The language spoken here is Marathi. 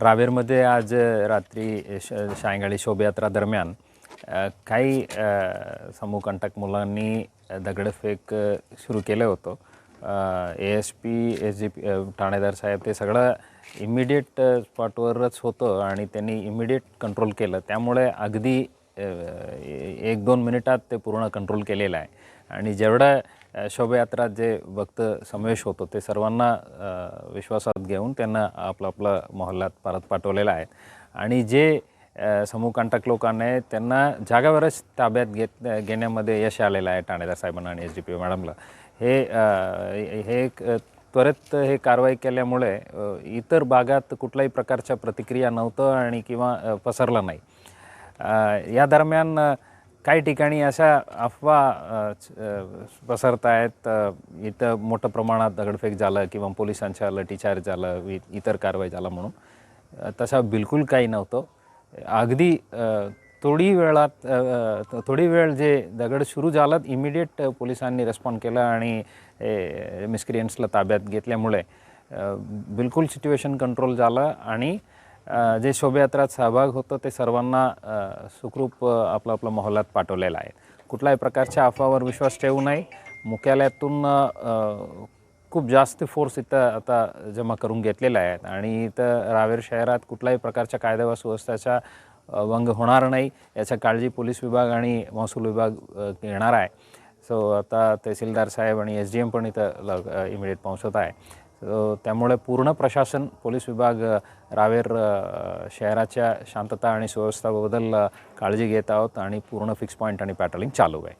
रावेरमध्ये आज रात्री श सायंकाळी शोभायात्रा दरम्यान काही समूहकंटक मुलांनी दगडफेक सुरू केलं होतं. A S P S G P ठाणेदार साहेब ते सगळं इमिडिएट स्पॉटवरच होतं आणि त्यांनी इमिडिएट कंट्रोल केलं. त्यामुळे अगदी एक दोन मिनिटात ते पूर्ण कंट्रोल केलेलं आहे. आणि जेवढं शोभायात्रात जे भक्त समावेश होतो ते सर्वांना विश्वासात घेऊन त्यांना आपलं आपलं मोहल्ल्यात परत पाठवलेलं आहे. आणि जे समूह समूहकंटक लोकांना आहे त्यांना जागावरच ताब्यात घेत घेण्यामध्ये यश आलेलं आहे ठाणेदार साहेबांना आणि एस डी पी मॅडमला. हे हे एक त्वरित हे कारवाई केल्यामुळे इतर भागात कुठल्याही प्रकारच्या प्रतिक्रिया नव्हतं आणि किंवा पसरलं नाही. या दरम्यान काही ठिकाणी अशा अफवा पसरत आहेत इथं मोठं प्रमाणात दगडफेक झालं किंवा पोलिसांच्या लाठीचार्ज झालं इतर कारवाई झाला म्हणून. तसा बिलकुल काही नव्हतं. अगदी थोडी वेळात थोडी वेळ जे दगड सुरू झालं इमिडिएट पोलिसांनी रेस्पॉन्ड केलं आणि मिस्क्रियन्सला ताब्यात घेतल्यामुळे बिलकुल सिच्युएशन कंट्रोल झालं आणि जे शोभायात्रात सहभाग होतो ते सर्वांना सुखरूप आपलं आपलं मोहल्ल्यात पाठवलेलं आहे. कुठल्याही प्रकारच्या अफवावर विश्वास ठेवू नये. मुख्यालयातून खूप जास्त फोर्स इथं आता जमा करून घेतलेला आहे. आणि इथं रावेर शहरात कुठल्याही प्रकारच्या कायदा व सुव्यवस्थेचा भंग होणार नाही. याचा काळजी पोलीस विभाग आणि महसूल विभाग घेणार आहे. सो आता तहसीलदार साहेब आणि एस डी एम पण इथं लग इमिडिएट पोहोचत आहे. त्यामुळे पूर्ण प्रशासन पोलीस विभाग रावेर शहराच्या शांतता आणि सुव्यवस्थाबद्दल काळजी घेत आहोत आणि पूर्ण फिक्स पॉईंट आणि पॅट्रोलिंग चालू आहे.